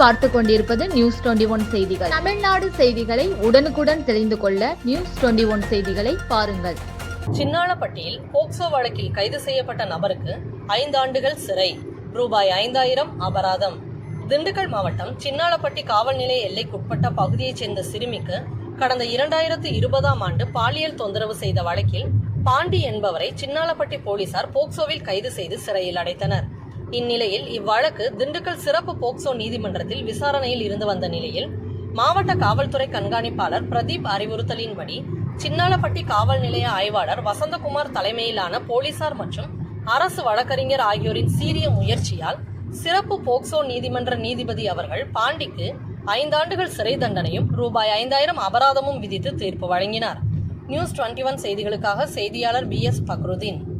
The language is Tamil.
பார்த்து கொண்டிருப்பது நியூஸ் டுவெண்டி ஒன் செய்திகள். தமிழ்நாடு செய்திகளை உடனுக்குடன் தெரிந்து கொள்ள நியூஸ் டுவெண்டி ஒன் செய்திகளை பாருங்கள். சின்னாளப்பட்டியில் போக்சோ வழக்கில் கைது செய்யப்பட்ட நபருக்கு ஐந்தாண்டுகள் சிறை ரூபாய் ஐந்தாயிரம் அபராதம். திண்டுக்கல் மாவட்டம் சின்னாளப்பட்டி காவல் நிலைய எல்லைக்குட்பட்ட பகுதியைச் சேர்ந்த சிறுமிக்கு கடந்த இரண்டாயிரத்து இருபதாம் ஆண்டு பாலியல் தொந்தரவு செய்த வழக்கில் பாண்டி என்பவரை சின்னாளப்பட்டி போலீசார் போக்சோவில் கைது செய்து சிறையில் அடைத்தனர். இந்நிலையில் இவ்வழக்கு திண்டுக்கல் சிறப்பு போக்சோ நீதிமன்றத்தில் விசாரணையில் இருந்து வந்த நிலையில் மாவட்ட காவல்துறை கண்காணிப்பாளர் பிரதீப் அறிவுறுத்தலின்படி சின்னாலப்பட்டி காவல் நிலைய ஆய்வாளர் வசந்தகுமார் தலைமையிலான போலீசார் மற்றும் அரசு வழக்கறிஞர் ஆகியோரின் சீரிய முயற்சியால் சிறப்பு போக்சோ நீதிமன்ற நீதிபதி அவர்கள் பாண்டிக்கு ஐந்தாண்டுகள் சிறை தண்டனையும் ரூபாய் ஐந்தாயிரம் அபராதமும் விதித்து தீர்ப்பு வழங்கினார். நியூஸ் டுவெண்ட்டி ஒன் செய்திகளுக்காக செய்தியாளர் பி எஸ் பக்ருதீன்.